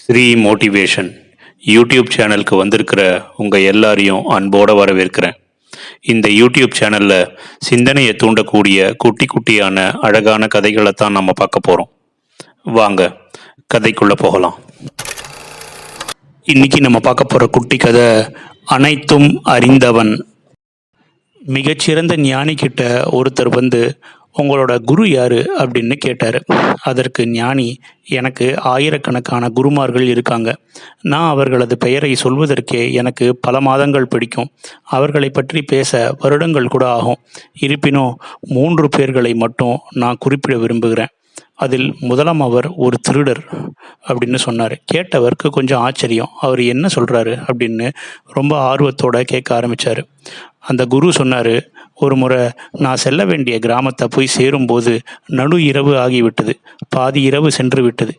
Sri motivation YouTube சேனலுக்கு வந்திருக்கிற உங்கள் எல்லாரையும் அன்போடு வரவேற்கிறேன். இந்த யூடியூப் சேனலில் சிந்தனையை தூண்டக்கூடிய குட்டி குட்டியான அழகான கதைகளை தான் நம்ம பார்க்க போகிறோம் வாங்க கதைக்குள்ளே போகலாம். இன்னைக்கு நம்ம பார்க்க போகிற குட்டி கதை அனைத்தும் அறிந்தவன். மிகச்சிறந்த ஞானி கிட்ட ஒருத்தர் வந்து உங்களோட குரு யாரு அப்படின்னு கேட்டார். அதற்கு ஞானி எனக்கு ஆயிரக்கணக்கான குருமார்கள் இருக்காங்க. நான் அவர்களது பெயரை சொல்வதற்கே எனக்கு பல மாதங்கள் பிடிக்கும். அவர்களை பற்றி பேச வருடங்கள் கூட ஆகும். இருப்பினும் மூன்று பேர்களை மட்டும் நான் குறிப்பிட விரும்புகிறேன். அதில் முதலாம் அவர் ஒரு திருடர் அப்படின்னு சொன்னார். கேட்டவருக்கு கொஞ்சம் ஆச்சரியம். அவர் என்ன சொல்கிறாரு அப்படின்னு ரொம்ப ஆர்வத்தோட கேட்க ஆரம்பித்தார் அந்த குரு சொன்னார் ஒரு முறை நான் செல்ல வேண்டிய கிராமத்தை போய் சேரும்போது நடு இரவு ஆகிவிட்டது. பாதி இரவு சென்று விட்டது.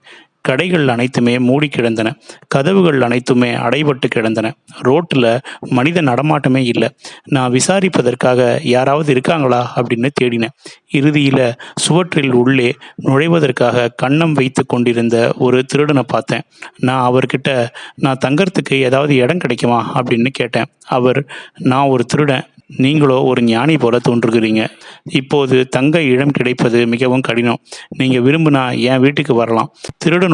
கடைகள் அனைத்துமே மூடி கிடந்தன. கதவுகள் அனைத்துமே அடைபட்டு கிடந்தன. ரோட்டில் மனித நடமாட்டமே இல்லை. நான் விசாரிப்பதற்காக யாராவது இருக்காங்களா அப்படின்னு தேடினேன். இறுதியில் சுவற்றில் உள்ளே நுழைவதற்காக கண்ணம் வைத்து கொண்டிருந்த ஒரு திருடனை பார்த்தேன். நான் அவர்கிட்ட நான் தங்கறதுக்கு ஏதாவது இடம் கிடைக்குமா? அப்படின்னு கேட்டேன். அவர் நான் ஒரு திருடன். நீங்களோ ஒரு ஞானி போல தோன்றுகிறீங்க. இப்போது தங்க இடம் கிடைப்பது மிகவும் கடினம். நீங்கள் விரும்பினா என் வீட்டுக்கு வரலாம்.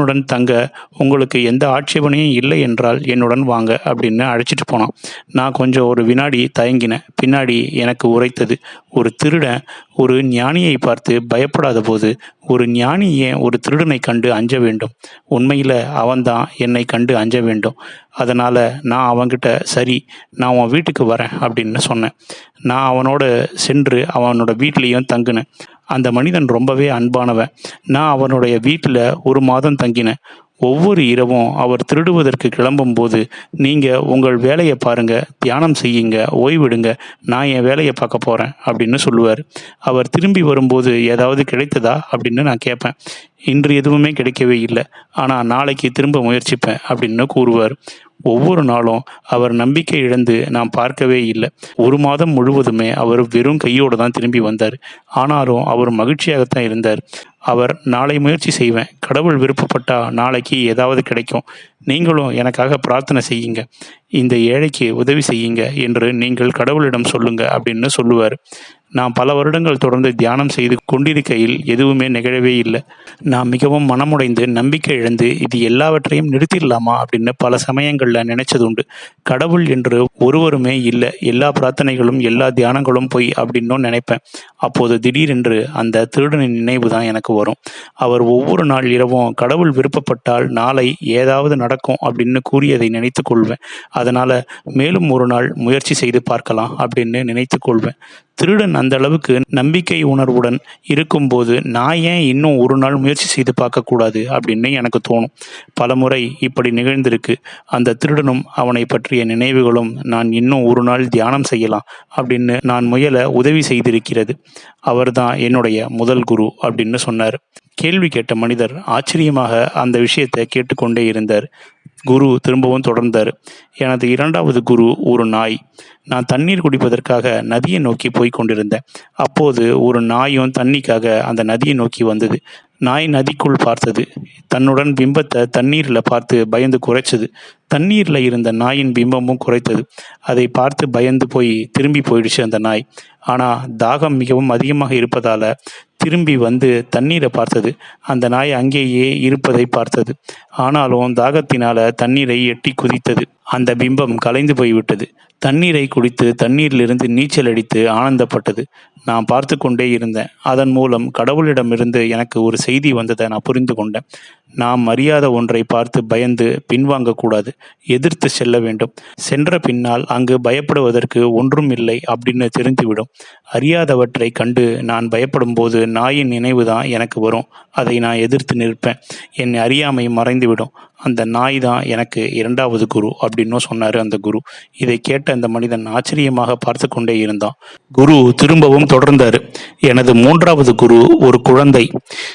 என்னுடன் தங்க உங்களுக்கு எந்த ஆட்சேபனையும் இல்லை என்றால் என்னுடன் வாங்க அப்படின்னு அழைச்சிட்டு போனான். நான் கொஞ்சம் ஒரு வினாடி தயங்கினேன். பின்னாடி எனக்கு உரைத்தது ஒரு திருடன் ஒரு ஞானியை பார்த்து பயப்படாத போது ஒரு ஞானி ஏன் ஒரு திருடனை கண்டு அஞ்ச வேண்டும்? உண்மையில் அவன்தான் என்னை கண்டு அஞ்ச வேண்டும். அதனால் நான் அவன்கிட்ட சரி நான் உன் வீட்டுக்கு வரேன் அப்படின்னு சொன்னேன். நான் அவனோட சென்று அவனோட வீட்லேயும் தங்கினேன். அந்த மனிதன் ரொம்பவே அன்பானவன். நான் அவனுடைய வீட்டில் ஒரு மாதம் தங்கினேன். ஒவ்வொரு இரவும் அவர் திருடுவதற்கு கிளம்பும்போது நீங்கள் உங்கள் வேலையை பாருங்கள் தியானம் செய்யுங்க ஓய்விடுங்க நான் என் வேலையை பார்க்க போகிறேன் அப்படின்னு சொல்லுவார். அவர் திரும்பி வரும்போது ஏதாவது கிடைத்ததா? அப்படின்னு நான் கேட்பேன். இன்று எதுவுமே கிடைக்கவே இல்லை. ஆனால் நாளைக்கு திரும்ப முயற்சிப்பேன் அப்படின்னு கூறுவார். ஒவ்வொரு நாளும் அவர் நம்பிக்கை இழந்து நாம் பார்க்கவே இல்லை. ஒரு மாதம் முழுவதுமே அவர் வெறும் கையோடு தான் திரும்பி வந்தார். ஆனாலும் அவர் மகிழ்ச்சியாகத்தான் இருந்தார். அவர் நாளை முயற்சி செய்வேன். கடவுள் விருப்பப்பட்டா நாளைக்கு ஏதாவது கிடைக்கும். நீங்களும் எனக்காக பிரார்த்தனை செய்யுங்க. இந்த ஏழைக்கு உதவி செய்யுங்க என்று நீங்கள் கடவுளிடம் சொல்லுங்க அப்படின்னு சொல்லுவார். நான் பல வருடங்கள் தொடர்ந்து தியானம் செய்து கொண்டிருக்கையில் எதுவுமே நிகழவே இல்லை. நான் மிகவும் மனமுடைந்து நம்பிக்கை இழந்து இது எல்லாவற்றையும் நிறுத்திடலாமா அப்படின்னு பல சமயங்களில் நினைச்சது உண்டு. கடவுள் என்று ஒருவருமே இல்லை. எல்லா பிரார்த்தனைகளும் எல்லா தியானங்களும் போய் அப்படின்னும் நினைப்பேன். அப்போது திடீரென்று அந்த திருடனின் நினைவு தான் எனக்கு வரும். அவர் ஒவ்வொரு நாள் இரவும் கடவுள் விருப்பப்பட்டால் நாளை ஏதாவது நடக்கும் அப்படின்னு கூறியதை நினைத்து கொள்வேன். அதனால் மேலும் ஒரு நாள் முயற்சி செய்து பார்க்கலாம் அப்படின்னு நினைத்து கொள்வேன். திருடன் அந்த அளவுக்கு நம்பிக்கை உணர்வுடன் இருக்கும்போது நான் ஏன் இன்னும் ஒரு நாள் முயற்சி செய்து பார்க்கக்கூடாது அப்படின்னு எனக்கு தோணும். பலமுறை இப்படி நிகழ்ந்திருக்கு. அந்த திருடனும் அவனை பற்றிய நினைவுகளும் நான் இன்னும் ஒரு நாள் தியானம் செய்யலாம் அப்படின்னு நான் முயல உதவி செய்திருக்கிறது. அவர்தான் என்னுடைய முதல் குரு அப்படின்னு சொன்னார். கேள்வி கேட்ட மனிதர் ஆச்சரியமாக அந்த விஷயத்தை கேட்டுக்கொண்டே இருந்தார். குரு திரும்பவும் தொடர்ந்தார். எனது இரண்டாவது குரு ஒரு நாய். நான் தண்ணீர் குடிப்பதற்காக நதியை நோக்கி போய் கொண்டிருந்தேன். அப்போது ஒரு நாயும் தண்ணிக்காக அந்த நதியை நோக்கி வந்தது. நாய் நதிக்குள் பார்த்தது. தன்னுடன் பிம்பத்தை தண்ணீரில் பார்த்து பயந்து குறைச்சது தண்ணீரில் இருந்த நாயின் பிம்பமும் குறைத்தது அதை பார்த்து பயந்து போய் திரும்பி போயிடுச்சு அந்த நாய். ஆனால் தாகம் மிகவும் அதிகமாக இருப்பதால் திரும்பி வந்து தண்ணீரை பார்த்தது. அந்த நாய் அங்கேயே இருப்பதை பார்த்தது. ஆனாலும் தாகத்தினால தண்ணீரை எட்டி குதித்தது. அந்த பிம்பம் கலைந்து போய்விட்டது. தண்ணீரை குடித்து தண்ணீரிலிருந்து நீச்சல் அடித்து ஆனந்தப்பட்டது. நான் பார்த்து கொண்டே இருந்தேன். அதன் மூலம் கடவுளிடமிருந்து எனக்கு ஒரு செய்தி வந்ததை நான் புரிந்து கொண்டேன். நாம் அறியாத ஒன்றை பார்த்து பயந்து பின்வாங்கக்கூடாது எதிர்த்து செல்ல வேண்டும். சென்ற பின்னால் அங்கு பயப்படுவதற்கு ஒன்றும் இல்லை அப்படின்னு தெரிந்துவிடும். அறியாதவற்றை கண்டு நான் பயப்படும் போது நாயின் நினைவு தான் எனக்கு வரும். அதை நான் எதிர்த்து நிற்பேன். என் அறியாமை மறைந்துவிடும். அந்த நாய் தான் எனக்கு இரண்டாவது குரு அப்படின்னும் சொன்னார் அந்த குரு. இதை கேட்ட அந்த மனிதன் ஆச்சரியமாக பார்த்து கொண்டே இருந்தான். குரு திரும்பவும் தொடர்ந்தார். எனது மூன்றாவது குரு ஒரு குழந்தை.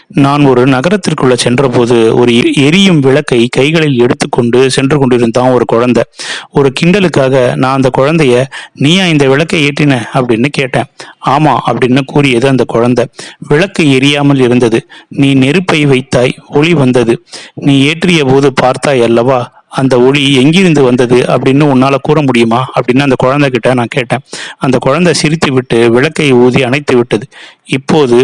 நான் ஒரு நகரத்திற்குள்ள சென்றபோது ஒரு எ- எரியும் விளக்கை கைகளில் எடுத்துக்கொண்டு சென்று கொண்டிருந்தான் ஒரு குழந்தை. ஒரு கிண்டலுக்காக நான் அந்த குழந்தைய நீயா இந்த விளக்கை ஏற்றின? அப்படின்னு கேட்டேன். ஆமா அப்படின்னு கூறியது அந்த குழந்தை. விளக்கு எரியாமல் இருந்தது. நீ நெருப்பை வைத்தாய் ஒளி வந்தது. நீ ஏற்றிய போது பார்த்தாய் அல்லவா? அந்த ஒளி எங்கிருந்து வந்தது அப்படின்னு உன்னால கூற முடியுமா? அப்படின்னு அந்த குழந்தை கிட்ட நான் கேட்டேன். அந்த குழந்தை சிரித்து விட்டு விளக்கை ஊதி அணைத்து விட்டது இப்போது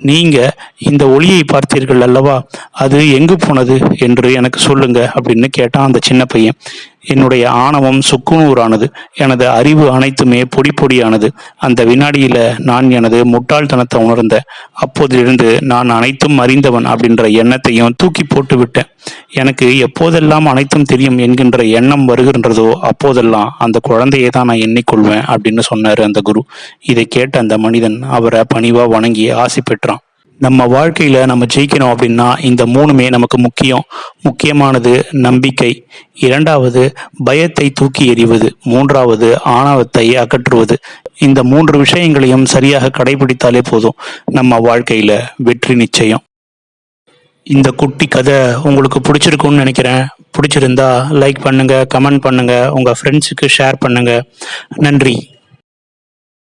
நீங்க இந்த ஒளியை பார்த்தீர்கள் அல்லவா? அது எங்கு போனது என்று எனக்கு சொல்லுங்க அப்படின்னு கேட்டான் அந்த சின்ன பையன். என்னுடைய ஆணவம் சுக்குநூறானது. எனது அறிவு அனைத்துமே பொடி பொடியானது. அந்த வினாடியில நான் எனது முட்டாள்தனத்தை உணர்ந்தேன் அப்போதிலிருந்து நான் அனைத்தும் அறிந்தவன் அப்படின்ற எண்ணத்தையும் தூக்கி போட்டு விட்டேன். எனக்கு எப்போதெல்லாம் அனைத்தும் தெரியும் என்கின்ற எண்ணம் வருகின்றதோ அப்போதெல்லாம் அந்த குழந்தையை தான் நான் எண்ணிக்கொள்வேன் அப்படின்னு சொன்னாரு அந்த குரு. இதை கேட்ட அந்த மனிதன் அவரை பணிவா வணங்கி ஆசி பெற்றான் நம்ம வாழ்க்கையில நம்ம ஜெயிக்கணும் அப்படின்னா இந்த மூணுமே நமக்கு முக்கியம். முக்கியமானது நம்பிக்கை. இரண்டாவது பயத்தை தூக்கி எறிவது. மூன்றாவது ஆணவத்தை அகற்றுவது. இந்த மூன்று விஷயங்களையும் சரியாக கடைபிடித்தாலே போதும் நம்ம வாழ்க்கையில வெற்றி நிச்சயம். இந்த குட்டி கதை உங்களுக்கு பிடிச்சிருக்கும்னு நினைக்கிறேன். பிடிச்சிருந்தா லைக் பண்ணுங்க கமெண்ட் பண்ணுங்க உங்க ஃப்ரெண்ட்ஸுக்கு ஷேர் பண்ணுங்க. நன்றி.